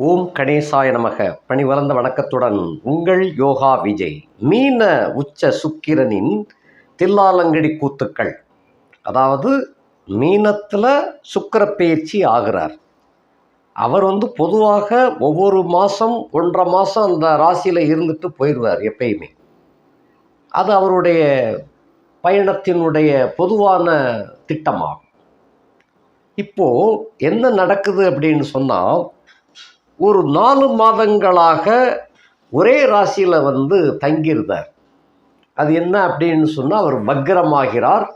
ஓம் கணேசாய நமக. பணி வளர்ந்த வணக்கத்துடன் உங்கள் யோகா விஜய். மீன உச்ச சுக்கிரனின் தில்லாலங்கடி கூத்துக்கள். அதாவது மீனத்தில் சுக்கிர பயிற்சி ஆகிறார். அவர் வந்து பொதுவாக ஒவ்வொரு மாதம் ஒன்றரை மாதம் அந்த ராசியில் இருந்துட்டு போயிடுவார் எப்பயுமே. அது அவருடைய பயணத்தினுடைய பொதுவான திட்டமாகும். இப்போது என்ன நடக்குது அப்படின்னு சொன்னால் ஒரு நாலு மாதங்களாக ஒரே ராசியில் வந்து தங்கியிருந்தார். அது என்ன அப்படின்னு சொன்னால் அவர் வக்ரமாகிறார்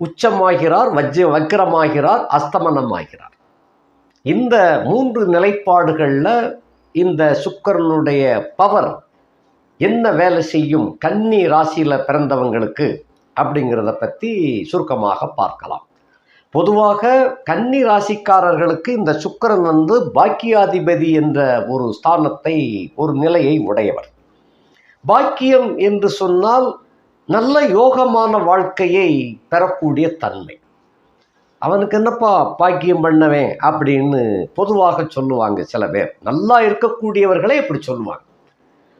உச்சமாகிறார் வஜ்ஜ வக்ரமாகிறார் அஸ்தமனமாகிறார். இந்த மூன்று நிலைப்பாடுகளில் இந்த சுக்கரனுடைய பவர் என்ன வேலை செய்யும் கன்னி ராசியில் பிறந்தவங்களுக்கு அப்படிங்கிறத பற்றி சுருக்கமாக பார்க்கலாம். பொதுவாக கன்னி ராசிக்காரர்களுக்கு இந்த சுக்கிரன் வந்து பாக்கியாதிபதி என்ற ஒரு ஸ்தானத்தை ஒரு நிலையை உடையவர். பாக்கியம் என்று சொன்னால் நல்ல யோகமான வாழ்க்கையை பெறக்கூடிய தன்மை. அவனுக்கு என்னப்பா பாக்கியம் பண்ணவேன் அப்படின்னு பொதுவாக சொல்லுவாங்க சில பேர். நல்லா இருக்கக்கூடியவர்களே இப்படி சொல்லுவாங்க.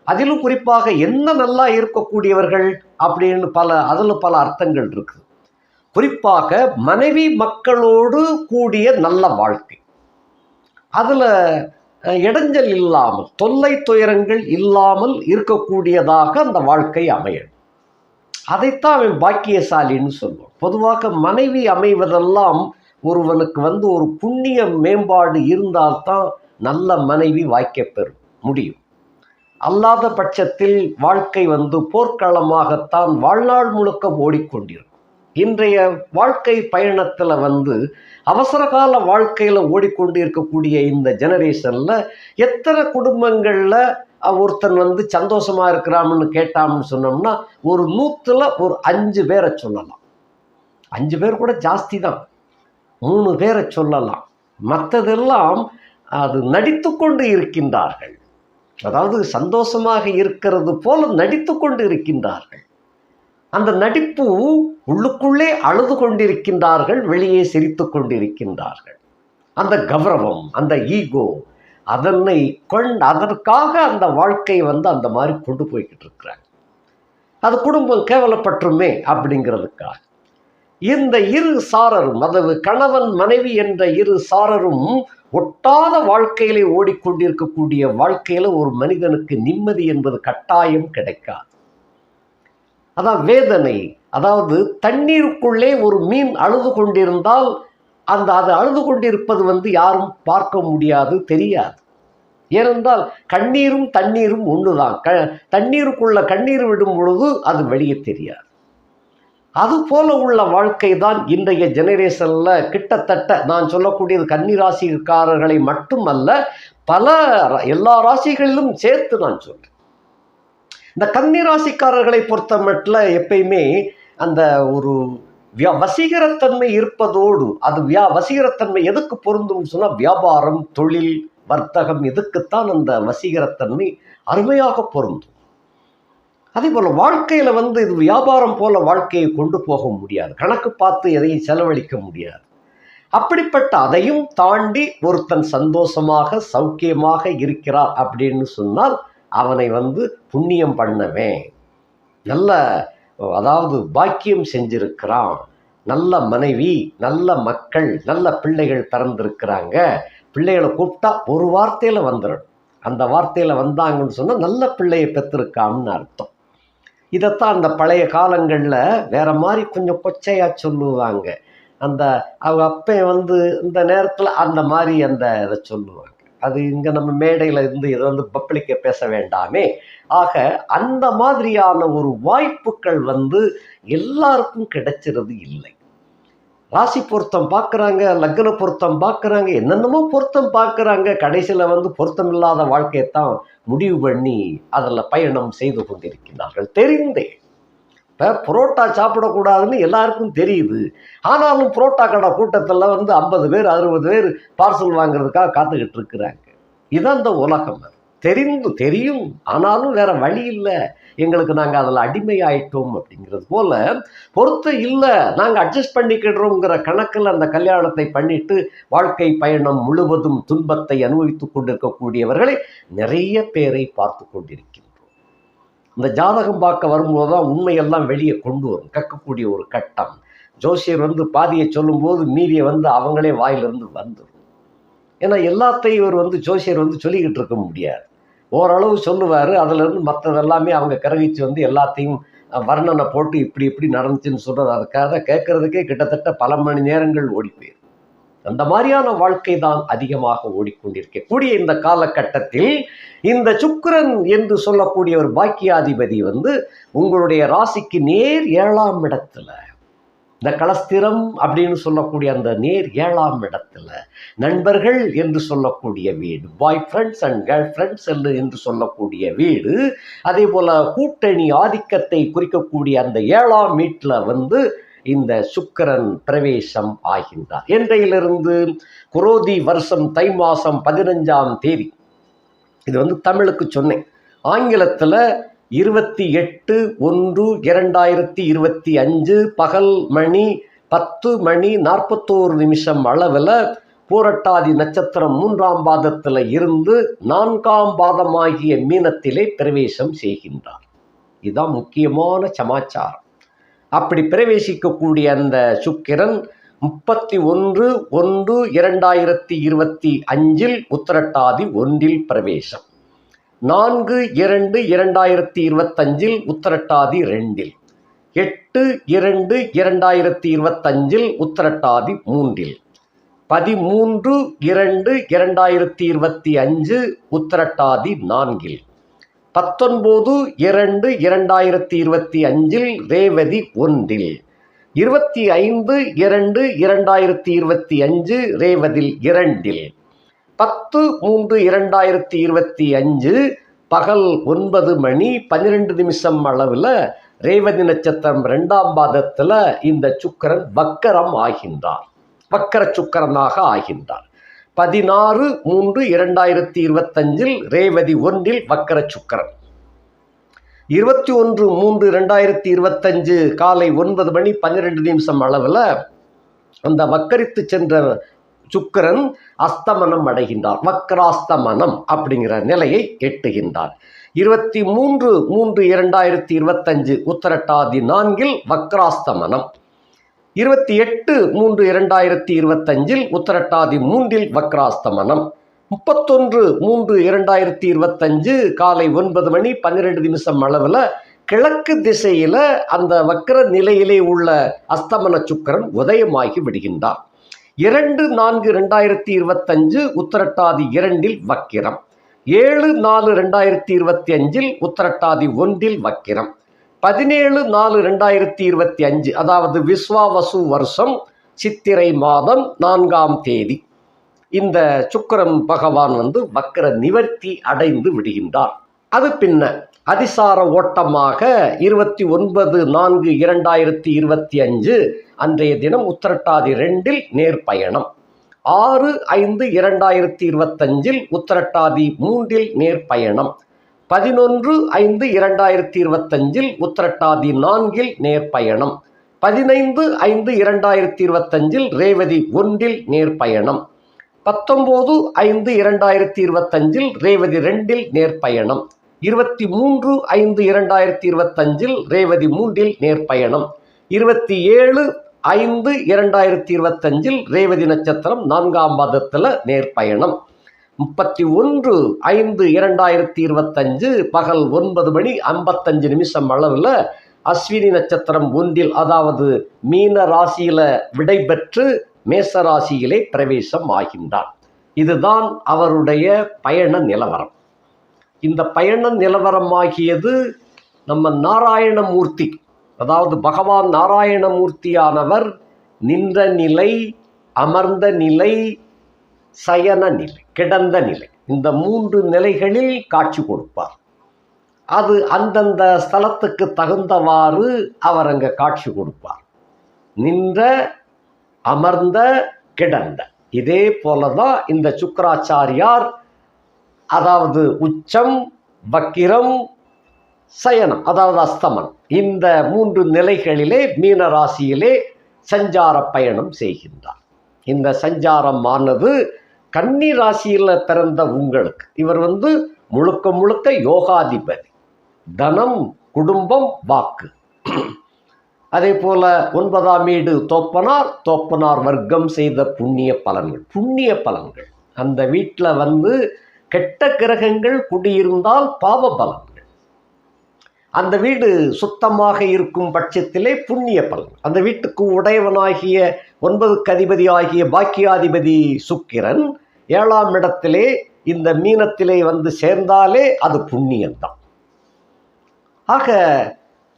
அதிலும் குறிப்பாக என்ன நல்லா இருக்கக்கூடியவர்கள் அப்படின்னு பல அதில் பல அர்த்தங்கள் இருக்குது. குறிப்பாக மனைவி மக்களோடு கூடிய நல்ல வாழ்க்கை. அதில் இடைஞ்சல் இல்லாமல் தொல்லை துயரங்கள் இல்லாமல் இருக்கக்கூடியதாக அந்த வாழ்க்கை அமையணும். அதைத்தான் அவன் பாக்கியசாலின்னு சொல்லுவான். பொதுவாக மனைவி அமைவதெல்லாம் ஒருவனுக்கு வந்து ஒரு புண்ணிய மேம்பாடு இருந்தால்தான் நல்ல மனைவி வாய்க்கப்பெறும் முடியும். அல்லாத பட்சத்தில் வாழ்க்கை வந்து போர்க்களமாகத்தான் வாழ்நாள் முழுக்க ஓடிக்கொண்டிருக்கும். இன்றைய வாழ்க்கை பயணத்தில் வந்து அவசர கால வாழ்க்கையில் ஓடிக்கொண்டு இருக்கக்கூடிய இந்த ஜெனரேஷனில் எத்தனை குடும்பங்களில் ஒருத்தன் வந்து சந்தோஷமாக இருக்கிறான்னு கேட்டான்னு சொன்னோம்னா ஒரு நூற்றில் ஒரு அஞ்சு பேரை சொல்லலாம். அஞ்சு பேர் கூட ஜாஸ்தி தான் மூணு பேரை சொல்லலாம். மற்றதெல்லாம் அது நடித்து கொண்டு இருக்கின்றார்கள். அதாவது சந்தோஷமாக இருக்கிறது போல நடித்து கொண்டு இருக்கின்றார்கள். அந்த நடிப்பு உள்ளுக்குள்ளே அழுது கொண்டிருக்கின்றார்கள் வெளியே சிரித்து கொண்டிருக்கின்றார்கள். அந்த கௌரவம் அந்த ஈகோ அதனை கொண்டு அதற்காக அந்த வாழ்க்கையை வந்து அந்த மாதிரி கொண்டு போய்கிட்டு இருக்கிறாங்க. அது குடும்பம் கேவலப்பட்டுமே அப்படிங்கிறதுக்காக. இந்த இரு சாரரும் அதாவது கணவன் மனைவி என்ற இரு சாரரும் ஒட்டாத வாழ்க்கையிலே ஓடிக்கொண்டிருக்கக்கூடிய வாழ்க்கையில் ஒரு மனிதனுக்கு நிம்மதி என்பது கட்டாயம் கிடைக்காது. அதான் வேதனை. அதாவது தண்ணீருக்குள்ளே ஒரு மீன் அழுது கொண்டிருந்தால் அந்த அது அழுது கொண்டிருப்பது வந்து யாரும் பார்க்க முடியாது தெரியாது. ஏனென்றால் கண்ணீரும் தண்ணீரும் ஒன்றுதான் க தண்ணீருக்குள்ள கண்ணீர் விடும் பொழுது அது வெளியே தெரியாது. அதுபோல உள்ள வாழ்க்கை தான் இன்றைய ஜெனரேஷனில் கிட்டத்தட்ட நான் சொல்லக்கூடியது கன்னிராசிக்காரர்களை மட்டுமல்ல பல எல்லா ராசிகளிலும் சேர்த்து நான் சொல்கிறேன் இந்த கன்னிராசிக்காரர்களை பொறுத்த மட்டில் எப்பயுமே அந்த ஒரு வியா வசீகரத்தன்மை இருப்பதோடு அது வியா வசீகரத்தன்மை எதுக்கு பொருந்தும்னு சொன்னால் வியாபாரம் தொழில் வர்த்தகம் எதுக்குத்தான் அந்த வசீகரத்தன்மை அருமையாக பொருந்தும். அதே போல் வாழ்க்கையில் வந்து இது வியாபாரம் போல வாழ்க்கையை கொண்டு போக முடியாது. கணக்கு பார்த்து எதையும் செலவழிக்க முடியாது. அப்படிப்பட்ட அதையும் தாண்டி ஒருத்தன் சந்தோஷமாக சௌக்கியமாக இருக்கிறார் அப்படின்னு சொன்னால் அவனை வந்து புண்ணியம் பண்ணவேன். நல்ல அதாவது பாக்கியம் செஞ்சிருக்கிறான். நல்ல மனைவி நல்ல மக்கள் நல்ல பிள்ளைகள் பிறந்திருக்கிறாங்க. பிள்ளைகளை கூப்பிட்டா ஒரு வார்த்தையில் வந்துடும் அந்த வார்த்தையில் வந்தாங்கன்னு சொன்னால் நல்ல பிள்ளையை பெற்றிருக்கான்னு அர்த்தம். இதைத்தான் அந்த பழைய காலங்களில் வேற மாதிரி கொஞ்சம் கொச்சையாக சொல்லுவாங்க. அந்த அவங்க அப்பன் வந்து இந்த நேரத்தில் அந்த மாதிரி அந்த இதை சொல்லுவாங்க. அது இங்கே நம்ம மேடையில் இருந்து இதை வந்து பப்ளிக்க பேச வேண்டாமே. ஆக அந்த மாதிரியான ஒரு வாய்ப்புகள் வந்து எல்லாருக்கும் கிடைச்சிறது இல்லை. ராசி பொருத்தம் பார்க்குறாங்க லக்ன பொருத்தம் பார்க்குறாங்க என்னென்னமோ பொருத்தம் பார்க்குறாங்க. கடைசியில் வந்து பொருத்தம் இல்லாத வாழ்க்கையைத்தான் முடிவு பண்ணி அதில் பயணம் செய்து கொண்டிருக்கிறார்கள். தெரிந்தே. இப்போ புரோட்டா சாப்பிடக்கூடாதுன்னு எல்லாருக்கும் தெரியுது. ஆனாலும் புரோட்டா கடை கூட்டத்தில் வந்து ஐம்பது பேர் அறுபது பேர் பார்சல் வாங்குறதுக்காக காத்துக்கிட்டு இருக்கிறாங்க. இதுதான் இந்த உலகம். அது தெரிந்து தெரியும். ஆனாலும் வேற வழி இல்லை. எங்களுக்கு நாங்கள் அதில் அடிமை ஆயிட்டோம் அப்படிங்கிறது போல பொறுத்து இல்லை. நாங்கள் அட்ஜஸ்ட் பண்ணிக்கிடுறோங்கிற கணக்கில் அந்த கல்யாணத்தை பண்ணிட்டு வாழ்க்கை பயணம் முழுவதும் துன்பத்தை அனுபவித்துக் கொண்டிருக்கக்கூடியவர்களை நிறைய பேரை பார்த்து கொண்டிருக்கிறோம். இந்த ஜாதகம் பார்க்க வரும்போது தான் உண்மையெல்லாம் வெளியே கொண்டு வரும். கக்கக்கூடிய ஒரு கட்டம். ஜோசியர் வந்து பாதியை சொல்லும்போது மீதியை வந்து அவங்களே வாயிலிருந்து வந்துடும் ஏன்னா எல்லாத்தையும் இவர் வந்து ஜோசியர் வந்து சொல்லிக்கிட்டு இருக்க முடியாது. ஓரளவு சொல்லுவார். அதுலேருந்து மற்றதெல்லாமே அவங்க கிரகிச்சு வந்து எல்லாத்தையும் வர்ணனை போட்டு இப்படி இப்படி நடந்துச்சுன்னு சொல்கிறது அதுக்காக கேட்கறதுக்கே கிட்டத்தட்ட பல மணி நேரங்கள் ஓடி போயிடும் அந்த மாதிரியான வாழ்க்கை தான் அதிகமாக ஓடிக்கொண்டிருக்கக்கூடிய இந்த காலகட்டத்தில் இந்த சுக்கிரன் என்று சொல்லக்கூடிய ஒரு பாக்கியாதிபதி வந்து உங்களுடைய ராசிக்கு நேர் ஏழாம் இடத்துல. இந்த கலஸ்திரம் அப்படின்னு சொல்லக்கூடிய அந்த நேர் ஏழாம் இடத்துல. நண்பர்கள் என்று சொல்லக்கூடிய வீடு. Bye friends and girl friends என்று என்று சொல்லக்கூடிய வீடு. அதே போல் கூட்டணி ஆதிக்கத்தை குறிக்கக்கூடிய அந்த ஏழாம் வீட்டில் வந்து இந்த சுக்கிரன் பிரவேசம் ஆகின்றார். என்றையிலிருந்து குரோதி வருஷம் தை மாசம் பதினஞ்சாம் தேதி. இது வந்து தமிழுக்கு சொன்னேன் ஆங்கிலத்தில் இருபத்தி எட்டு ஒன்று இரண்டாயிரத்தி இருபத்தி அஞ்சு பகல் மணி பத்து மணி நாற்பத்தோரு நிமிஷம் அளவில் பூரட்டாதி நட்சத்திரம் மூன்றாம் பாதத்தில் இருந்து நான்காம் பாதமாகிய மீனத்திலே பிரவேசம் செய்கின்றார். இதுதான் முக்கியமான சமாச்சாரம். அப்படி பிரவேசிக்கக்கூடிய அந்த சுக்கிரன் முப்பத்தி ஒன்று ஒன்று இரண்டாயிரத்தி இருபத்தி அஞ்சில் உத்திரட்டாதி ஒன்றில் பிரவேசம். நான்கு இரண்டு இரண்டாயிரத்தி இருபத்தஞ்சில் உத்திரட்டாதி ரெண்டில். எட்டு இரண்டு இரண்டாயிரத்தி இருபத்தஞ்சில் உத்திரட்டாதி மூன்றில். பதிமூன்று இரண்டு இரண்டாயிரத்தி இருபத்தி அஞ்சு உத்திரட்டாதி நான்கில். பத்தொன்பது இரண்டு இரண்டாயிரத்தி இருபத்தி அஞ்சில் ரேவதி ஒன்றில். இருபத்தி ஐந்து இரண்டு இரண்டாயிரத்தி இருபத்தி அஞ்சு ரேவதில் இரண்டில். பத்து மூன்று இரண்டாயிரத்தி இருபத்தி அஞ்சு பகல் ஒன்பது மணி பன்னிரெண்டு நிமிஷம் அளவில் ரேவதி நட்சத்திரம் ரெண்டாம் பாதத்தில் இந்த சுக்கரன் வக்கரம் ஆகின்றார். வக்கர சுக்கரனாக ஆகின்றார். பதினாறு மூன்று இரண்டாயிரத்தி இருபத்தஞ்சில் ரேவதி ஒன்றில் வக்கர சுக்கரன். இருபத்தி ஒன்று மூன்று ரெண்டாயிரத்தி இருபத்தஞ்சு காலை ஒன்பது மணி பன்னிரெண்டு நிமிஷம் அளவில் அந்த வக்கரித்து சென்ற சுக்கரன் அஸ்தமனம் அடைகின்றார் வக்கராஸ்தமனம் அப்படிங்கிற நிலையை எட்டுகின்றார் இருபத்தி மூன்று மூன்று இரண்டாயிரத்தி இருபத்தஞ்சு உத்தரட்டாதி நான்கில் வக்ராஸ்தமனம் இருபத்தி எட்டு மூன்று இரண்டாயிரத்தி இருபத்தஞ்சில் உத்தரட்டாதி மூன்றில் வக்ராஸ்தமனம். முப்பத்தொன்று மூன்று இரண்டாயிரத்தி இருபத்தஞ்சு காலை ஒன்பது மணி பன்னிரெண்டு நிமிஷம் அளவில் கிழக்கு திசையில் அந்த வக்கர நிலையிலே உள்ள அஸ்தமன சுக்கரன் உதயமாகி விடுகின்றார். இரண்டு நான்கு ரெண்டாயிரத்தி இருபத்தஞ்சு உத்தரட்டாதி இரண்டில் வக்கிரம். ஏழு நாலு ரெண்டாயிரத்தி இருபத்தி அஞ்சில் உத்தரட்டாதி ஒன்றில் வக்கிரம். பதினேழு நாலு ரெண்டாயிரத்தி இருபத்தி அஞ்சு அதாவது விஸ்வாவசு வருஷம் சித்திரை மாதம் நான்காம் தேதி. இந்த சுக்கிரன் பகவான் வந்து வக்கர நிவர்த்தி அடைந்து விடுகின்றார். அது பின்ன அதிசார ஓட்டமாக இருபத்தி ஒன்பது நான்கு இரண்டாயிரத்தி இருபத்தி அஞ்சு அன்றைய தினம் உத்தரட்டாதி ரெண்டில் நேர்பயணம். ஆறு ஐந்து இரண்டாயிரத்தி இருபத்தஞ்சில் உத்தரட்டாதி மூன்றில் நேர்பயணம். பதினொன்று ஐந்து இரண்டாயிரத்தி இருபத்தஞ்சில் உத்திரட்டாதி நான்கில் நேர்பயணம். பதினைந்து ஐந்து இரண்டாயிரத்தி இருபத்தஞ்சில் ரேவதி ஒன்றில் நேர்பயணம். பத்தொம்போது ஐந்து இரண்டாயிரத்தி இருபத்தஞ்சில் ரேவதி ரெண்டில் நேர்பயணம். இருபத்தி மூன்று ஐந்து இரண்டாயிரத்தி இருபத்தஞ்சில் ரேவதி மூன்றில் நேர்பயணம். இருபத்தி ஏழு ஐந்து இரண்டாயிரத்தி இருபத்தஞ்சில் ரேவதி நட்சத்திரம் நான்காம் பாதத்தில் நேர்பயணம். முப்பத்தி ஒன்று ஐந்து இரண்டாயிரத்தி இருபத்தஞ்சு பகல் ஒன்பது மணி ஐம்பத்தஞ்சு நிமிஷம் அளவில் அஸ்வினி நட்சத்திரம் ஒன்றில் அதாவது மீன ராசியில விடைபெற்று மேச ராசியிலே பிரவேசம் ஆகின்றார் இதுதான் அவருடைய பயண நிலவரம். இந்த பயண நிலவரமாகியது நம்ம நாராயணமூர்த்தி அதாவது பகவான் நாராயணமூர்த்தியானவர் நின்ற நிலை அமர்ந்த நிலை சயன நிலை கிடந்த நிலை. இந்த மூன்று நிலைகளில் காட்சி கொடுப்பார். அது அந்தந்த ஸ்தலத்துக்கு தகுந்தவாறு அவர் அங்கே காட்சி கொடுப்பார். நின்ற அமர்ந்த கிடந்த. இதே போல தான் இந்த சுக்கராச்சாரியார் அதாவது உச்சம் வக்கிரம் சயனம் அதாவது அஸ்தமனம் இந்த மூன்று நிலைகளிலே மீனராசியிலே சஞ்சார பயணம் செய்கின்றார். இந்த சஞ்சாரமானது கன்னி ராசியில் பிறந்த உங்களுக்கு. இவர் வந்து முழுக்க முழுக்க யோகாதிபதி. தனம் குடும்பம் வாக்கு. அதே போல ஒன்பதாம் வீடு தோப்பனார் தோப்பனார் வர்க்கம் செய்த புண்ணிய பலன்கள் புண்ணிய பலன்கள். அந்த வீட்டில் வந்து கெட்ட கிரகங்கள் குடியிருந்தால் பாவ பலன்கள். அந்த வீடு சுத்தமாக இருக்கும் பட்சத்திலே புண்ணிய பலன் அந்த வீட்டுக்கு உடையவனாகிய ஒன்பதுக்கு அதிபதி ஆகிய பாக்கியாதிபதி சுக்கிரன் ஏழாம் இடத்திலே இந்த மீனத்திலே வந்து சேர்ந்தாலே அது புண்ணியம்தான் ஆக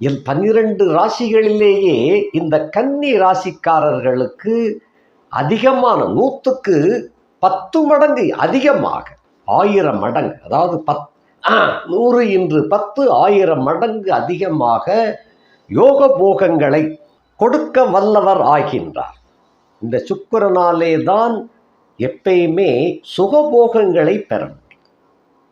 எல் பன்னிரண்டு ராசிகளிலேயே இந்த கன்னி ராசிக்காரர்களுக்கு அதிகமான நூற்றுக்கு பத்து மடங்கு அதிகமாக ஆயிரம் மடங்கு அதாவது பத் நூறு இன்று பத்து ஆயிரம் மடங்கு அதிகமாக யோக போகங்களை கொடுக்க வல்லவர் ஆகின்றார். இந்த சுக்கிரனாலே தான் எப்பயுமே சுகபோகங்களை பெற முடியும்.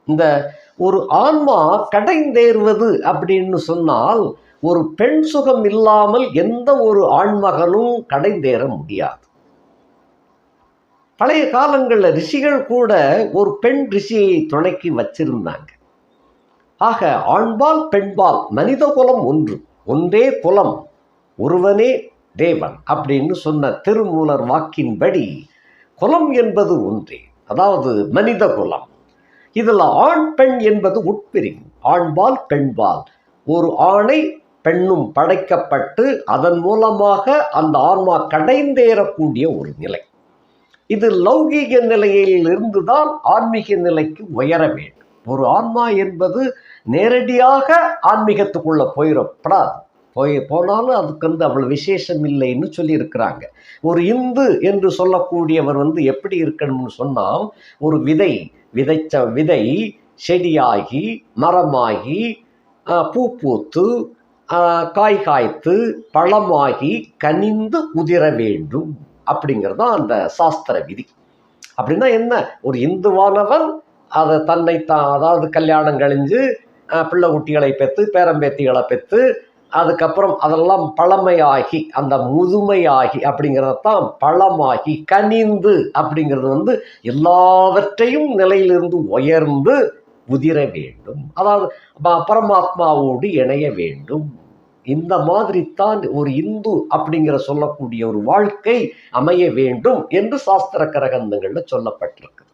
இந்த ஒரு ஆன்மா கடைந்தேறுவது அப்படின்னு சொன்னால் ஒரு பெண் சுகம் இல்லாமல் எந்த ஒரு ஆண்மகனும் கடைந்தேற முடியாது. பழைய காலங்களில் ரிஷிகள் கூட ஒரு பெண் ரிஷியை துணைக்கு வச்சிருந்தாங்க. ஆக ஆண்பால் பெண்பால் மனித குலம் ஒன்று. ஒன்றே குலம். ஒருவனே தேவன் அப்படின்னு சொன்ன திருமூலர் வாக்கின்படி குலம் என்பது ஒன்றே. அதாவது மனித குலம். இதில் ஆண் பெண் என்பது உட்பிரிவு. ஆண்பால் பெண்பால் ஒரு ஆணை பெண்ணும் படைக்கப்பட்டு அதன் மூலமாக அந்த ஆன்மா கடைந்தேறக்கூடிய ஒரு நிலை. இது லௌகீக நிலையில் இருந்துதான் ஆன்மீக நிலைக்கு உயர வேண்டும். ஒரு ஆன்மா என்பது நேரடியாக ஆன்மீகத்துக்குள்ள போயிடப்படாது. போய் போனாலும் அதுக்கு வந்து அவ்வளோ விசேஷம் இல்லைன்னு சொல்லியிருக்கிறாங்க. ஒரு இந்து என்று சொல்லக்கூடியவர் வந்து எப்படி இருக்கணும்னு சொன்னால் ஒரு விதை விதைச்ச விதை செடியாகி மரமாகி பூ பூத்து காய் காய்த்து பழமாகி கனிந்து உதிர வேண்டும் அப்படிங்கிறது தான் அந்த சாஸ்திர விதி. அப்படின்னா என்ன? ஒரு இந்துவானவன் அதை தன்னை அதாவது கல்யாணம் கழிஞ்சு பிள்ளை குட்டிகளை பெற்று பேரம்பேத்திகளை பெற்று அதுக்கப்புறம் அதெல்லாம் பழமையாகி அந்த முதுமையாகி அப்படிங்கிறதான் பழமாகி கனிந்து அப்படிங்கிறது வந்து எல்லாவற்றையும் நிலையிலிருந்து உயர்ந்து உதிர வேண்டும். அதாவது ப- பரமாத்மாவோடு இணைய வேண்டும். இந்த மாதிரி தான் ஒரு இந்து அப்படிங்கிற சொல்லக்கூடிய ஒரு வாழ்க்கை அமைய வேண்டும் என்று சாஸ்திர கிரகந்தங்களில் சொல்லப்பட்டிருக்கு.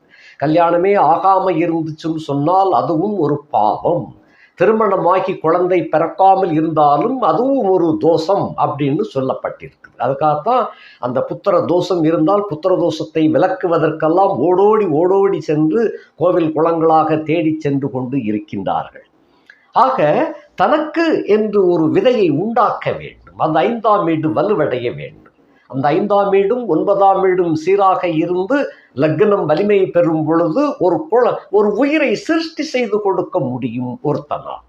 கல்யாணமே ஆகாம இருந்துச்சுன்னு சொன்னால் அதுவும் ஒரு பாவம். திருமணமாகி குழந்தை பிறக்காமல் இருந்தாலும் அதுவும் ஒரு தோஷம் அப்படின்னு சொல்லப்பட்டிருக்குது. அதுக்காகத்தான் அந்த புத்திர தோஷம் இருந்தால் புத்திர தோஷத்தை விளக்குவதற்கெல்லாம் ஓடோடி ஓடோடி சென்று கோவில் குளங்களாக தேடி சென்று கொண்டு இருக்கின்றார்கள். ஆக தனக்கு என்று ஒரு விதையை உண்டாக்க வேண்டும். அந்த ஐந்தாம் வீடு வலுவடைய வேண்டும். அந்த ஐந்தாம் வீடும் ஒன்பதாம் வீடும் சீராக இருந்து லக்னம் வலிமை பெறும் பொழுது ஒரு குல ஒரு உயிரை சிருஷ்டி செய்து கொடுக்க முடியும் ஒருத்தனால்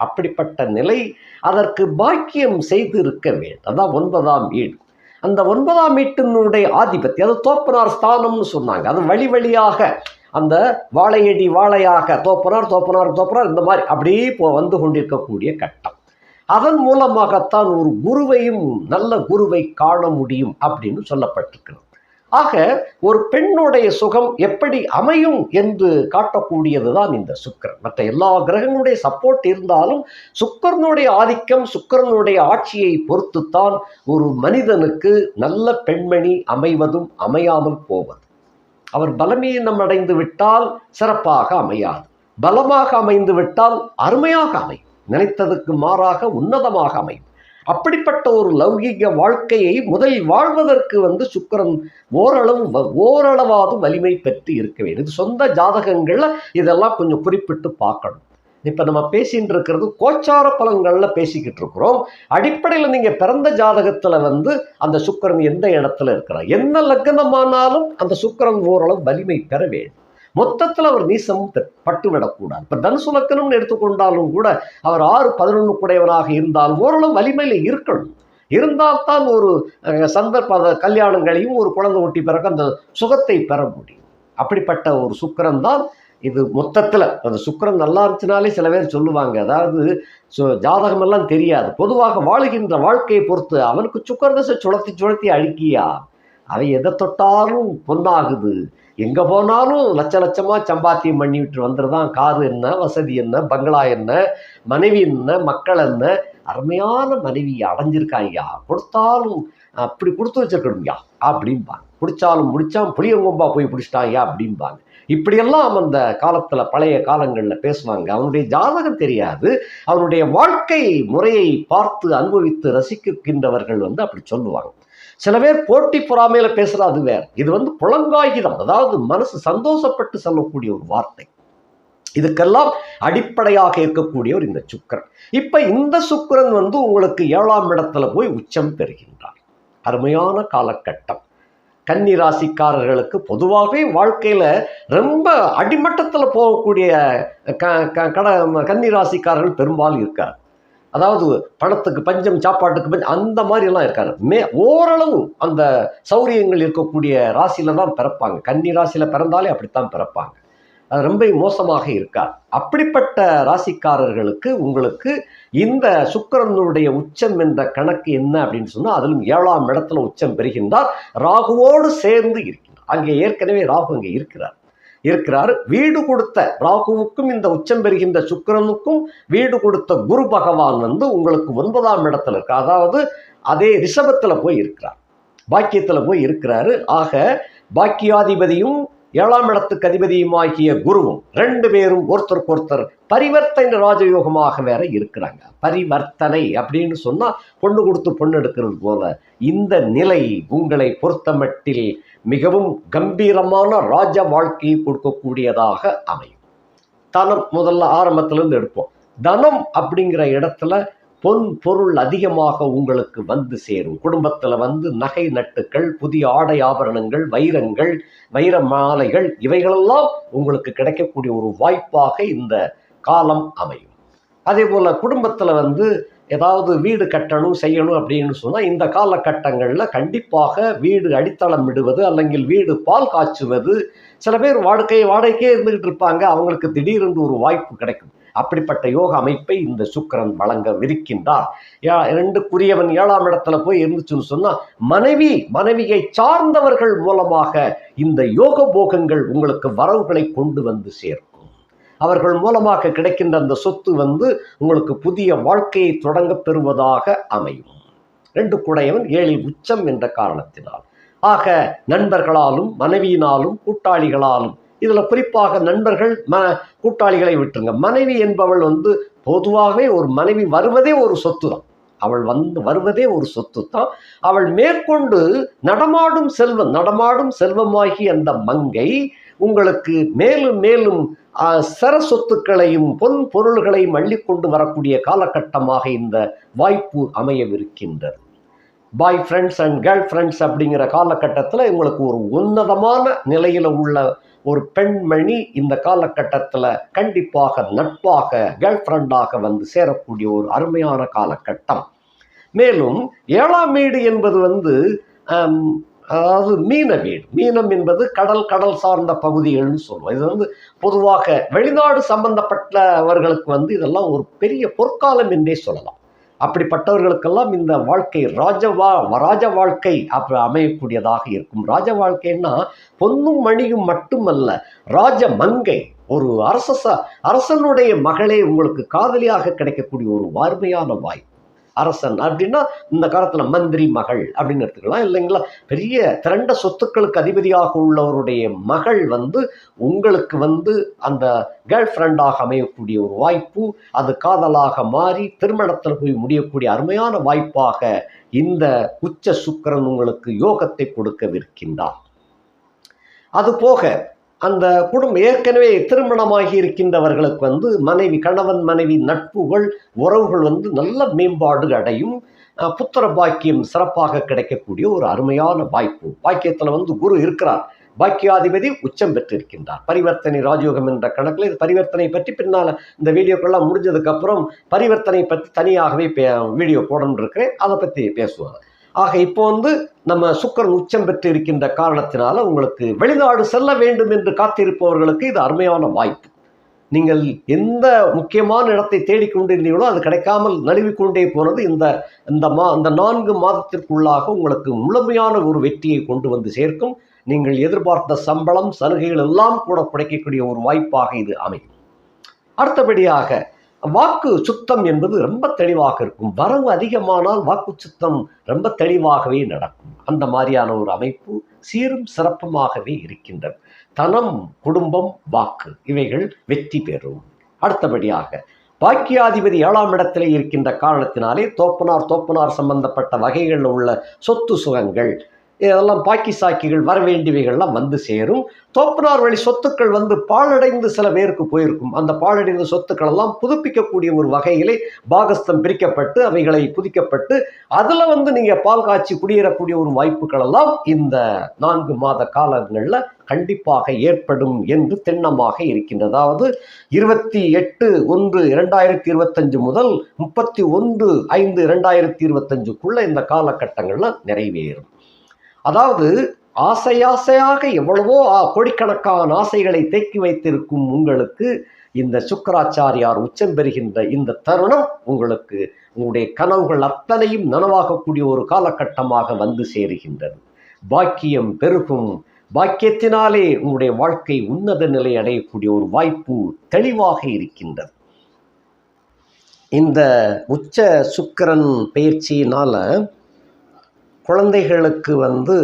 அப்படிப்பட்ட நிலை அதற்கு பாக்கியம் செய்து இருக்க வேண்டும். அதான் ஒன்பதாம் வீடு. அந்த ஒன்பதாம் வீட்டினுடைய ஆதிபத்தியம் அது தோப்பனார் ஸ்தானம்னு சொன்னாங்க. அது வழி வழியாக அந்த வாழையடி வாழையாக தோப்பனார் தோப்பனார் தோப்பனார் இந்த மாதிரி அப்படியே இப்போ வந்து கொண்டிருக்கக்கூடிய கட்டம். அதன் மூலமாகத்தான் ஒரு குருவையும் நல்ல குருவை காண முடியும் அப்படின்னு சொல்லப்பட்டிருக்கிறது. ஆக ஒரு பெண்ணுடைய சுகம் எப்படி அமையும் என்று காட்டக்கூடியது தான் இந்த சுக்கிரன். மற்ற எல்லா கிரகங்களுடைய சப்போர்ட் இருந்தாலும் சுக்கிரனுடைய ஆதிக்கம் சுக்கிரனுடைய ஆட்சியை பொறுத்துத்தான் ஒரு மனிதனுக்கு நல்ல பெண்மணி அமைவதும் அமையாமல் போவது. அவர் பலமீனம் அடைந்து விட்டால் சிறப்பாக அமையாது. பலமாக அமைந்து விட்டால் அருமையாக அமையும். நினைத்ததுக்கு மாறாக உன்னதமாக அமையும். அப்படிப்பட்ட ஒரு லௌகிக வாழ்க்கையை முதலில் வாழ்வதற்கு வந்து சுக்கிரன் ஓரளவு வ- ஓரளவாவது வலிமை பெற்று இருக்க வேண்டும். இது சொந்த ஜாதகங்களில் இதெல்லாம் கொஞ்சம் குறிப்பிட்டு பார்க்கணும். இப்போ நம்ம பேசிகிட்டு இருக்கிறது கோச்சார பலன்களில் பேசிக்கிட்டு இருக்கிறோம். அடிப்படையில் நீங்கள் பிறந்த ஜாதகத்தில் வந்து அந்த சுக்கிரன் எந்த இடத்துல இருக்கிறார்? என்ன லக்னமானாலும் அந்த சுக்கிரன் ஓரளவு வலிமை பெற வேண்டும். மொத்தத்தில் அவர் நீசம் பட்டு விடக்கூடாது இப்போ தனுசு லக்கணம்னு எடுத்துக்கொண்டாலும் கூட அவர் ஆறு பதினொன்று குடையவனாக இருந்தால் ஓரளவு வலிமையில் இருக்கணும். இருந்தால்தான் ஒரு சந்தர்ப்ப கல்யாணங்களையும் ஒரு குழந்தை ஒட்டி பிறகு அந்த சுகத்தை பெற முடியும். அப்படிப்பட்ட ஒரு சுக்கிரன் தான் இது மொத்தத்தில். அந்த சுக்கிரன் நல்லா இருந்துச்சுனாலே சில பேர் சொல்லுவாங்க அதாவது சு- ஜாதகமெல்லாம் தெரியாது. பொதுவாக வாழ்கின்ற வாழ்க்கையை பொறுத்து அவனுக்கு சுக்கரதசை சுழத்தி சுழத்தி அழிக்கியா? அவன் எதை தொட்டாலும் பொன்னாகுது. எங்கே போனாலும் லட்ச லட்சமாக சம்பாத்தியம் பண்ணி விட்டு வந்துடுதான் காரு என்ன வசதி என்ன பங்களா என்ன மனைவி என்ன மக்கள் என்ன? அருமையான மனைவி அடைஞ்சிருக்காங்கய்யா கொடுத்தாலும் அப்படி கொடுத்து வச்சிருக்கணும்யா அப்படிம்பாங்க. பிடிச்சாலும் முடிச்சான் புளியங்கொம்பா போய் பிடிச்சிட்டாங்கயா அப்படிம்பாங்க. இப்படியெல்லாம் அந்த காலத்தில் பழைய காலங்களில் பேசுவாங்க. அவனுடைய ஜாதகம் தெரியாது. அவனுடைய வாழ்க்கை முறையை பார்த்து அனுபவித்து ரசிக்கின்றவர்கள் வந்து அப்படி சொல்லுவாங்க. சில பேர் போட்டி பொறாமையில பேசுறது அது வேற. இது வந்து புலங்காகிதம். அதாவது மனசு சந்தோஷப்பட்டு சொல்லக்கூடிய ஒரு வார்த்தை. இதுக்கெல்லாம் அடிப்படையாக இருக்கக்கூடியவர் இந்த சுக்கிரன். இப்ப இந்த சுக்கரன் வந்து உங்களுக்கு ஏழாம் இடத்துல போய் உச்சம் பெறுகின்றார். அருமையான காலகட்டம். கன்னி ராசிக்காரர்களுக்கு பொதுவாகவே வாழ்க்கையில ரொம்ப அடிமட்டத்துல போகக்கூடிய க க- கட கன்னி ராசிக்காரர்கள் பெரும்பாலும் இருக்கார் அதாவது பணத்துக்கு பஞ்சம் சாப்பாட்டுக்கு பஞ்சம் அந்த மாதிரிலாம் இருக்காரு. மே ஓரளவு அந்த சௌரியங்கள் இருக்கக்கூடிய ராசியில தான் பிறப்பாங்க. கன்னி ராசியில பிறந்தாலே அப்படித்தான் பிறப்பாங்க. அது ரொம்ப மோசமாக இருக்கார் அப்படிப்பட்ட ராசிக்காரர்களுக்கு உங்களுக்கு இந்த சுக்கரனுடைய உச்சம் என்ற கணக்கு என்ன அப்படின்னு சொன்னால் அதிலும் ஏழாம் இடத்துல உச்சம் பெறுகின்றார். ராகுவோடு சேர்ந்து இருக்கிறார் அங்கே ஏற்கனவே ராகு அங்கே இருக்கிறார். இருக்கிறார். வீடு கொடுத்த ராகுவுக்கும் இந்த உச்சம் பெறுகின்ற சுக்கிரனுக்கும் வீடு கொடுத்த குரு பகவான் வந்து உங்களுக்கு ஒன்பதாம் இடத்துல இருக்கு. அதாவது அதே ரிஷபத்தில் போய் இருக்கிறார். பாக்கியத்தில் போய் இருக்கிறாரு. ஆக பாக்கியாதிபதியும் ஏழாம் இடத்துக்கு அதிபதியுமாகிய குருவும் ரெண்டு பேரும் ஒருத்தருக்கு ஒருத்தர் பரிவர்த்தனை ராஜயோகமாக வேற இருக்கிறாங்க. பரிவர்த்தனை அப்படின்னு சொன்னால் பொண்ணு கொடுத்து பொண்ணு எடுக்கிறது போல. இந்த நிலை உங்களை பொறுத்தமட்டில் மிகவும் கம்பீரமான ராஜ வாழ்க்கையை கொடுக்கக்கூடியதாக அமையும். தனம் முதல்ல ஆரம்பத்திலிருந்து எடுப்போம். தனம் அப்படிங்கிற இடத்துல பொன் பொருள் அதிகமாக உங்களுக்கு வந்து சேரும். குடும்பத்தில் வந்து நகை நட்டுக்கள் புதிய ஆடை ஆபரணங்கள் வைரங்கள் வைர மாலைகள் இவைகளெல்லாம் உங்களுக்கு கிடைக்கக்கூடிய ஒரு வாய்ப்பாக இந்த காலம் அமையும். அதே போல் குடும்பத்தில் வந்து ஏதாவது வீடு கட்டணும் செய்யணும் அப்படின்னு சொன்னால் இந்த காலகட்டங்களில் கண்டிப்பாக வீடு அடித்தளம் விடுவது அல்லங்கில் வீடு பால் காய்ச்சுவது சில பேர் வாழ்க்கை வாடகைக்கே இருந்துக்கிட்டு இருப்பாங்க. அவங்களுக்கு திடீரென்று ஒரு வாய்ப்பு கிடைக்கும். அப்படிப்பட்ட யோக அமைப்பை இந்த சுக்கரன் வழங்கவிருக்கின்றார் ரெண்டுக்குரியவன் ஏழாம் இடத்துல போய் இருந்துச்சுன்னு சொன்னால் மனைவி மனைவியை சார்ந்தவர்கள் மூலமாக இந்த யோக போகங்கள் உங்களுக்கு வரவுகளை கொண்டு வந்து சேரும். அவர்கள் மூலமாக கிடைக்கின்ற அந்த சொத்து வந்து உங்களுக்கு புதிய வாழ்க்கையை தொடங்க பெறுவதாக அமையும். ரெண்டு குடையவன் ஏழில் உச்சம் என்ற காரணத்தினால். ஆக நண்பர்களாலும் மனைவியினாலும் கூட்டாளிகளாலும் இதில் குறிப்பாக நண்பர்கள் ம கூட்டாளிகளை விட்டுருங்க. மனைவி என்பவள் வந்து பொதுவாகவே ஒரு மனைவி வருவதே ஒரு சொத்து தான் அவள் வந்து வருவதே ஒரு சொத்து தான் அவள் மேற்கொண்டு நடமாடும் செல்வம் நடமாடும் செல்வமாகி அந்த மங்கை உங்களுக்கு மேலும் மேலும் சர சொத்துக்களையும் பொன் பொருள்களையும் அள்ளிக்கொண்டு வரக்கூடிய காலகட்டமாக இந்த வாய்ப்பு அமையவிருக்கின்றது. Bye friends and girl friends அப்படிங்கிற காலகட்டத்தில் உங்களுக்கு ஒரு உன்னதமான நிலையில் உள்ள ஒரு பெண்மணி இந்த காலகட்டத்தில் கண்டிப்பாக நட்பாக கேர்ள் ஃப்ரெண்டாக வந்து சேரக்கூடிய ஒரு அருமையான காலகட்டம். மேலும் ஏழாம் வீடு என்பது வந்து அதாவது மீன வீடு. மீனம் என்பது கடல் கடல் சார்ந்த பகுதிகள்னு சொல்லுவோம். இது வந்து பொதுவாக வெளிநாடு சம்பந்தப்பட்டவர்களுக்கு வந்து இதெல்லாம் ஒரு பெரிய பொற்காலம் என்றே சொல்லலாம். அப்படிப்பட்டவர்களுக்கெல்லாம் இந்த வாழ்க்கை ராஜவா ராஜ வாழ்க்கை அப்ப அமையக்கூடியதாக இருக்கும். ராஜ வாழ்க்கைன்னா பொன்னும் மணியும் மட்டுமல்ல ராஜ மங்கை. ஒரு அரச அரசனுடைய மகளே உங்களுக்கு காதலியாக கிடைக்கக்கூடிய ஒரு வார்மையான வாய்ப்பு அரசன் அப்படின்னா இந்த காலத்தில் மந்திரி மகள் அப்படின்னு எடுத்துக்கலாம். இல்லைங்களா? பெரிய திரண்ட சொத்துக்களுக்கு அதிபதியாக உள்ளவருடைய மகள் வந்து உங்களுக்கு வந்து அந்த கேர்ள் ஃப்ரெண்டாக அமையக்கூடிய ஒரு வாய்ப்பு அது காதலாக மாறி திருமணத்தில் போய் முடியக்கூடிய அருமையான வாய்ப்பாக இந்த உச்ச சுக்கரன் உங்களுக்கு யோகத்தை கொடுக்கவிருக்கின்றார் அது போக அந்த குடும்பம் ஏற்கனவே திருமணமாகி இருக்கின்றவர்களுக்கு வந்து மனைவி கணவன் மனைவி நட்புகள் உறவுகள் வந்து நல்ல மேம்பாடு அடையும். புத்திர பாக்கியம் சிறப்பாக கிடைக்கக்கூடிய ஒரு அருமையான வாய்ப்பு. பாக்கியத்தில் வந்து குரு இருக்கிறார். பாக்கியாதிபதி உச்சம் பெற்றிருக்கின்றார். பரிவர்த்தனை ராஜயோகம் என்ற கணக்கில் இது பரிவர்த்தனை பற்றி பின்னால் இந்த வீடியோக்கெல்லாம் முடிஞ்சதுக்கப்புறம் பரிவர்த்தனை பற்றி தனியாகவே பே வீடியோ போடணும்னு இருக்கிறேன். அதை பற்றி பேசுவாங்க ஆக இப்போ வந்து நம்ம சுக்கரன் உச்சம் பெற்று இருக்கின்ற காரணத்தினால உங்களுக்கு வெளிநாடு செல்ல வேண்டும் என்று காத்திருப்பவர்களுக்கு இது அருமையான வாய்ப்பு. நீங்கள் எந்த முக்கியமான இடத்தை தேடிக்கொண்டிருந்தீங்களோ அது கிடைக்காமல் நழுவிக்கொண்டே போனது இந்த இந்த மா இந்த நான்கு மாதத்திற்குள்ளாக உங்களுக்கு முழுமையான ஒரு வெற்றியை கொண்டு வந்து சேர்க்கும். நீங்கள் எதிர்பார்த்த சம்பளம் சலுகைகள் எல்லாம் கூட கிடைக்கக்கூடிய ஒரு வாய்ப்பாக இது அமையும். அடுத்தபடியாக வாக்கு சுத்தம் என்பது ரொம்ப தெளிவாக இருக்கும். வரவு அதிகமானால் வாக்கு சுத்தம் ரொம்ப தெளிவாகவே நடக்கும். அந்த மாதிரியான ஒரு அமைப்பு சீரும் சிறப்புமாகவே இருக்கின்றது. தனம் குடும்பம் வாக்கு இவைகள் வெற்றி பெறும். அடுத்தபடியாக பாக்கியாதிபதி ஏழாம் இடத்திலே இருக்கின்ற காரணத்தினாலே தோப்பனார் தோப்பனார் சம்பந்தப்பட்ட வகைகளில் உள்ள சொத்து சுகங்கள் இதெல்லாம் பாக்கி சாக்கிகள் வர வேண்டியவைகள்லாம் வந்து சேரும். தோப்பனார் வழி சொத்துக்கள் வந்து பாழடைந்து சில பேருக்கு போயிருக்கும். அந்த பாழடைந்த சொத்துக்கள் எல்லாம் புதுப்பிக்கக்கூடிய ஒரு வகையிலே பாகஸ்தம் பிரிக்கப்பட்டு அவைகளை புதிக்கப்பட்டு அதில் வந்து நீங்கள் பால் காய்ச்சி குடியேறக்கூடிய ஒரு வாய்ப்புகள் எல்லாம் இந்த நான்கு மாத காலங்களில் கண்டிப்பாக ஏற்படும் என்று திண்ணமாக இருக்கின்றது. அதாவது இருபத்தி எட்டு ஒன்று இரண்டாயிரத்தி இருபத்தஞ்சு முதல் முப்பத்தி ஒன்று ஐந்து இரண்டாயிரத்தி இருபத்தஞ்சுக்குள்ள இந்த காலகட்டங்கள்லாம் நிறைவேறும். அதாவது ஆசை ஆசையாக எவ்வளவோ கோடிக்கணக்கான ஆசைகளை தேக்கி வைத்திருக்கும் உங்களுக்கு இந்த சுக்கராச்சாரியார் உச்சம் பெறுகின்ற இந்த தருணம் உங்களுக்கு உங்களுடைய கனவுகள் அத்தனையும் நனவாகக்கூடிய ஒரு காலகட்டமாக வந்து சேருகின்றது. பாக்கியம் பெருகும். பாக்கியத்தினாலே உங்களுடைய வாழ்க்கை உன்னத நிலை அடையக்கூடிய ஒரு வாய்ப்பு தெளிவாக இருக்கின்றது. இந்த உச்ச சுக்கிரன் பயிற்சியினால குழந்தைகளுக்கு வந்து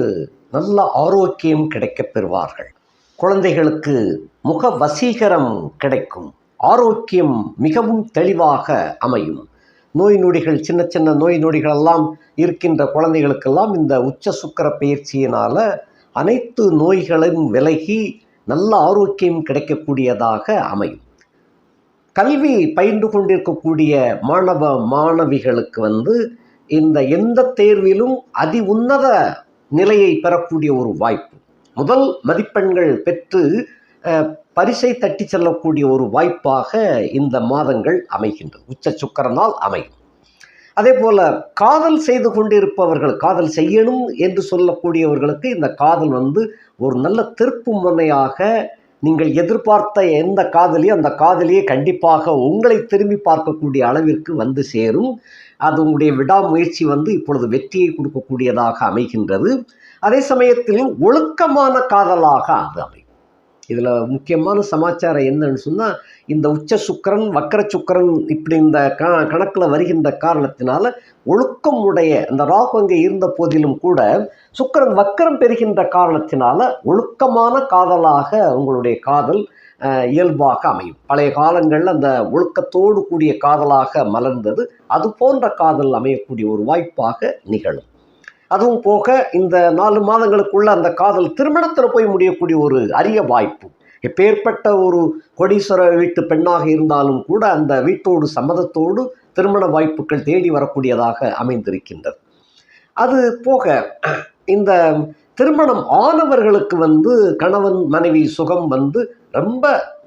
நல்ல ஆரோக்கியம் கிடைக்கப் பெறுவார்கள். குழந்தைகளுக்கு முக வசீகரம் கிடைக்கும். ஆரோக்கியம் மிகவும் தெளிவாக அமையும். நோய் நொடிகள் சின்ன சின்ன நோய் நொடிகளெல்லாம் இருக்கின்ற குழந்தைகளுக்கெல்லாம் இந்த உச்ச சுக்கர பயிற்சியினால் அனைத்து நோய்களும் விலகி நல்ல ஆரோக்கியம் கிடைக்கக்கூடியதாக அமையும். கல்வி பயின்று கொண்டிருக்கக்கூடிய மாணவ மாணவிகளுக்கு வந்து இந்த எந்த தேர்விலும் அதி உன்னத நிலையை பெறக்கூடிய ஒரு வாய்ப்பு. முதல் மதிப்பெண்கள் பெற்று பரிசை தட்டி செல்லக்கூடிய ஒரு வாய்ப்பாக இந்த மாதங்கள் அமைகின்றது உச்ச சுக்கரனால் அமையும். அதே போல காதல் செய்து கொண்டிருப்பவர்கள் காதல் செய்யணும் என்று சொல்லக்கூடியவர்களுக்கு இந்த காதல் வந்து ஒரு நல்ல திருப்பு முனையாக நீங்கள் எதிர்பார்த்த எந்த காதலியோ அந்த காதலியே கண்டிப்பாக உங்களை திரும்பி பார்க்கக்கூடிய அளவிற்கு வந்து சேரும். அது உங்களுடைய விடாமுயற்சி வந்து இப்பொழுது வெற்றியை கொடுக்கக்கூடியதாக அமைகின்றது. அதே சமயத்தில் ஒழுக்கமான காதலாக அது அமையும். இதில் முக்கியமான சமாச்சாரம் என்னன்னு சொன்னால் இந்த உச்ச சுக்கரன் வக்கர சுக்கரன் இப்படி இந்த க கணக்கில் வருகின்ற காரணத்தினால ஒழுக்கம் உடைய இந்த ராகு அங்கே இருந்த போதிலும் கூட சுக்கரன் வக்கரம் பெறுகின்ற காரணத்தினால ஒழுக்கமான காதலாக உங்களுடைய காதல் இயல்பாக அமையும். பழைய காலங்களில் அந்த ஒழுக்கத்தோடு கூடிய காதலாக மலர்ந்தது. அது போன்ற காதல் அமையக்கூடிய ஒரு வாய்ப்பாக நிகழும். அதுவும் போக இந்த நாலு மாதங்களுக்குள்ள அந்த காதல் திருமணத்தில் போய் முடியக்கூடிய ஒரு அரிய வாய்ப்பு. எப்பேற்பட்ட ஒரு கொடீஸ்வர வீட்டு பெண்ணாக இருந்தாலும் கூட அந்த வீட்டோடு சம்மதத்தோடு திருமண வாய்ப்புகள் தேடி வரக்கூடியதாக அமைந்திருக்கின்றது. அது போக இந்த திருமணம் ஆனவர்களுக்கு வந்து கணவன் மனைவி சுகம் வந்து ரொம்ப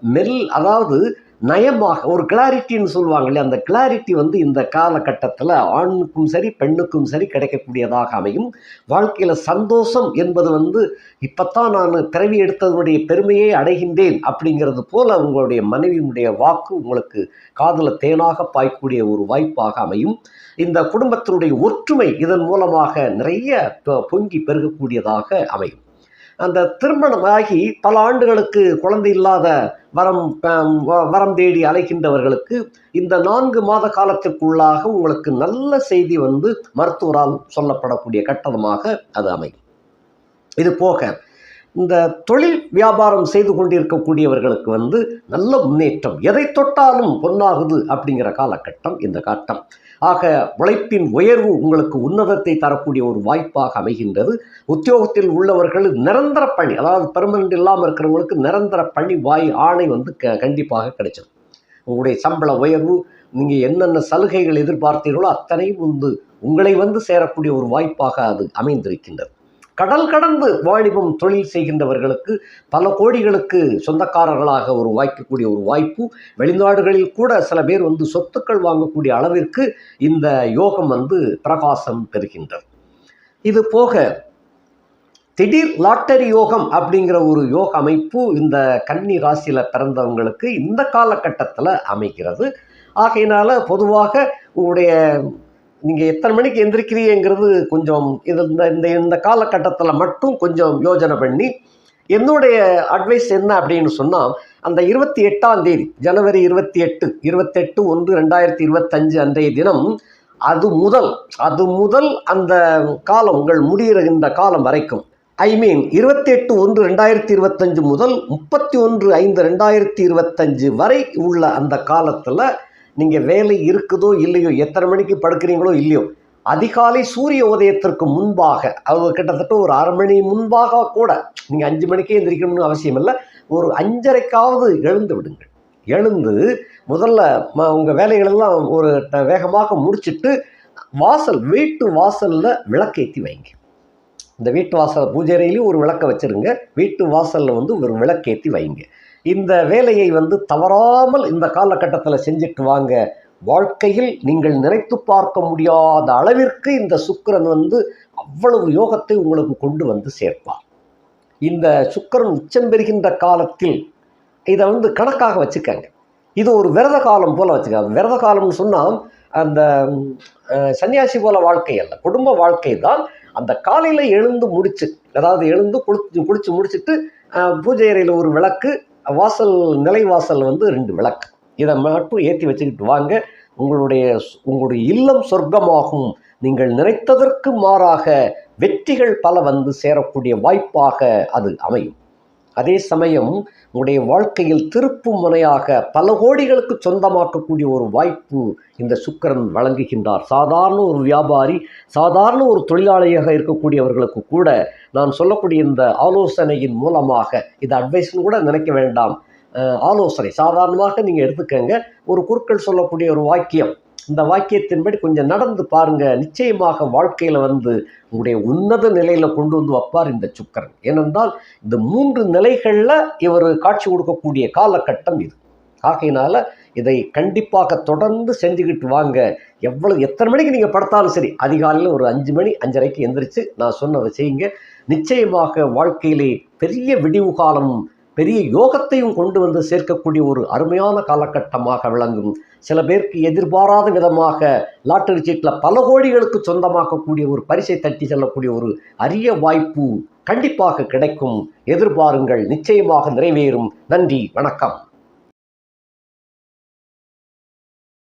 மெல் அதாவது நயமாக ஒரு கிளாரிட்டின்னு சொல்லுவாங்க இல்லையா அந்த கிளாரிட்டி வந்து இந்த காலகட்டத்தில் ஆணுக்கும் சரி பெண்ணுக்கும் சரி கிடைக்கக்கூடியதாக அமையும். வாழ்க்கையில் சந்தோஷம் என்பது வந்து இப்போத்தான் நான் பிறவி எடுத்ததனுடைய பெருமையை அடைகின்றேன் அப்படிங்கிறது போல் உங்களுடைய மனைவியினுடைய வாக்கு உங்களுக்கு காதல தேனாக பாய்க்கூடிய ஒரு வாய்ப்பாக அமையும். இந்த குடும்பத்தினுடைய ஒற்றுமை இதன் மூலமாக நிறைய பொங்கி பெருகக்கூடியதாக அமையும். அந்த திருமணமாகி பல ஆண்டுகளுக்கு குழந்தை இல்லாத வரம் வ- வரம் தேடி அலைகின்றவர்களுக்கு இந்த நான்கு மாத காலத்திற்குள்ளாக உங்களுக்கு நல்ல செய்தி வந்து மருத்துவரால் சொல்லப்படக்கூடிய கட்டணமாக அது அமையும். இது போக இந்த தொழில் வியாபாரம் செய்து கொண்டிருக்கக்கூடியவர்களுக்கு வந்து நல்ல முன்னேற்றம். எதை தொட்டாலும் பொன்னாகுது அப்படிங்கிற காலகட்டம் இந்த கட்டம். ஆக உழைப்பின் உயர்வு உங்களுக்கு உன்னதத்தை தரக்கூடிய ஒரு வாய்ப்பாக அமைகின்றது. உத்தியோகத்தில் உள்ளவர்கள் நிரந்தர பணி அதாவது பெர்மனண்ட் இல்லாமல் இருக்கிறவங்களுக்கு நிரந்தர பணி வாய் ஆணை வந்து க கண்டிப்பாக கிடைச்சிடும் உங்களுடைய சம்பள உயர்வு நீங்கள் என்னென்ன சலுகைகள் எதிர்பார்த்தீர்களோ அத்தனையும் வந்து உங்களை வந்து சேரக்கூடிய ஒரு வாய்ப்பாக அது அமைந்திருக்கின்றது. கடல் கடந்து வாணிபம் தொழில் செய்கின்றவர்களுக்கு பல கோடிகளுக்கு சொந்தக்காரர்களாக ஒரு வாய்க்கக்கூடிய ஒரு வாய்ப்பு. வெளிநாடுகளில் கூட சில பேர் வந்து சொத்துக்கள் வாங்கக்கூடிய அளவிற்கு இந்த யோகம் வந்து பிரகாசம் பெறுகின்றது. இது போக திடீர் லாட்டரி யோகம் அப்படிங்கிற ஒரு யோக அமைப்பு இந்த கன்னி ராசியில் பிறந்தவங்களுக்கு இந்த காலகட்டத்தில் அமைகிறது. ஆகையினால் பொதுவாக உங்களுடைய நீங்கள் எத்தனை மணிக்கு எந்திரிக்கிறீங்கிறது கொஞ்சம் இது இந்த இந்த இந்த காலகட்டத்தில் மட்டும் கொஞ்சம் யோஜனை பண்ணி என்னுடைய அட்வைஸ் என்ன அப்படின்னு சொன்னால் அந்த இருபத்தி எட்டாம் தேதி ஜனவரி இருபத்தி எட்டு இருபத்தெட்டு ஒன்று ரெண்டாயிரத்தி இருபத்தஞ்சு அன்றைய தினம் அது முதல் அது முதல் அந்த காலம் உங்கள் முடிகிற காலம் வரைக்கும். ஐ மீன் இருபத்தி எட்டு ஒன்று ரெண்டாயிரத்தி இருபத்தஞ்சு முதல் முப்பத்தி ஒன்று ஐந்து ரெண்டாயிரத்தி இருபத்தஞ்சு வரை உள்ள அந்த காலத்தில் நீங்கள் வேலை இருக்குதோ இல்லையோ எத்தனை மணிக்கு படுக்கிறீங்களோ இல்லையோ அதிகாலை சூரிய உதயத்திற்கு முன்பாக அது கிட்டத்தட்ட ஒரு அரை மணி முன்பாக கூட நீங்கள் அஞ்சு மணிக்கே எந்திரிக்கணும்னு அவசியம் இல்லை ஒரு அஞ்சரைக்காவது எழுந்து விடுங்கள். எழுந்து முதல்ல ம உங்கள் வேலைகளெல்லாம் ஒரு ட- வேகமாக முடிச்சிட்டு வாசல் வீட்டு வாசலில் விளக்கேற்றி வைங்க. இந்த வீட்டு வாசல் பூஜை அறையிலையும் ஒரு விளக்கை வச்சிருங்க வீட்டு வாசலில் வந்து ஒரு விளக்கேற்றி வைங்க. இந்த வேலையை வந்து தவறாமல் இந்த காலகட்டத்தில் செஞ்சுட்டு வாங்க. வாழ்க்கையில் நீங்கள் நினைத்து பார்க்க முடியாத அளவிற்கு இந்த சுக்கிரன் வந்து அவ்வளவு யோகத்தை உங்களுக்கு கொண்டு வந்து சேர்ப்பார். இந்த சுக்கரன் உச்சம் பெறுகின்ற காலத்தில் இதை வந்து கணக்காக வச்சுக்கங்க. இது ஒரு விரத காலம் போல் வச்சுக்காங்க. விரத காலம்னு சொன்னால் அந்த சன்னியாசி போல வாழ்க்கை அல்ல. குடும்ப வாழ்க்கை தான். அந்த காலையில் எழுந்து முடிச்சு அதாவது எழுந்து குளிச்சு குளிச்சு முடிச்சுட்டு பூஜை அறையில் ஒரு விளக்கு வாசல் நிலைவாசல் வந்து ரெண்டு விளக்கு. இதை மட்டும் ஏற்றி வச்சுக்கிட்டு வாங்க. உங்களுடைய உங்களுடைய இல்லம் சொர்க்கமாகும். நீங்கள் நினைத்ததற்கு மாறாக வெற்றிகள் பல வந்து சேரக்கூடிய வாய்ப்பாக அது அமையும். அதே சமயம் உங்களுடைய வாழ்க்கையில் திருப்பு முனையாக பல கோடிகளுக்கு சொந்தமாக்கக்கூடிய ஒரு வாய்ப்பு இந்த சுக்கிரன் வழங்குகின்றார். சாதாரண ஒரு வியாபாரி சாதாரண ஒரு தொழிலாளியாக இருக்கக்கூடியவர்களுக்கு கூட நான் சொல்லக்கூடிய இந்த ஆலோசனையின் மூலமாக இது அட்வைஸ்னு கூட நினைக்க வேண்டாம். ஆலோசனை. சாதாரணமாக நீங்கள் எடுத்துக்கங்க. ஒரு குறுக்கள் சொல்லக்கூடிய ஒரு வாக்கியம். இந்த வாக்கியத்தின்படி கொஞ்சம் நடந்து பாருங்க. நிச்சயமாக வாழ்க்கையில் வந்து உங்களுடைய உன்னத நிலையில் கொண்டு வந்து வைப்பார் இந்த சுக்கரன். ஏனென்றால் இந்த மூன்று நிலைகளில் இவர் காட்சி கொடுக்கக்கூடிய காலகட்டம் இது. ஆகையினால இதை கண்டிப்பாக தொடர்ந்து செஞ்சுக்கிட்டு வாங்க. எவ்வளவு எத்தனை மணிக்கு நீங்கள் படுத்தாலும் சரி அதிகாலையில் ஒரு அஞ்சு மணி அஞ்சரைக்கு எந்திரிச்சு நான் சொன்னதை செய்யுங்க. நிச்சயமாக வாழ்க்கையிலே பெரிய விடிவு காலமும் பெரிய யோகத்தையும் கொண்டு வந்து சேர்க்கக்கூடிய ஒரு அருமையான காலகட்டமாக விளங்கும். சில பேருக்கு எதிர்பாராத விதமாக லாட்டரி சீட்டில் பல கோடிகளுக்கு சொந்தமாக்கக்கூடிய ஒரு பரிசை தட்டி செல்லக்கூடிய ஒரு அரிய வாய்ப்பு கண்டிப்பாக கிடைக்கும். எதிர்பாருங்கள் நிச்சயமாக நிறைவேறும். நன்றி வணக்கம்.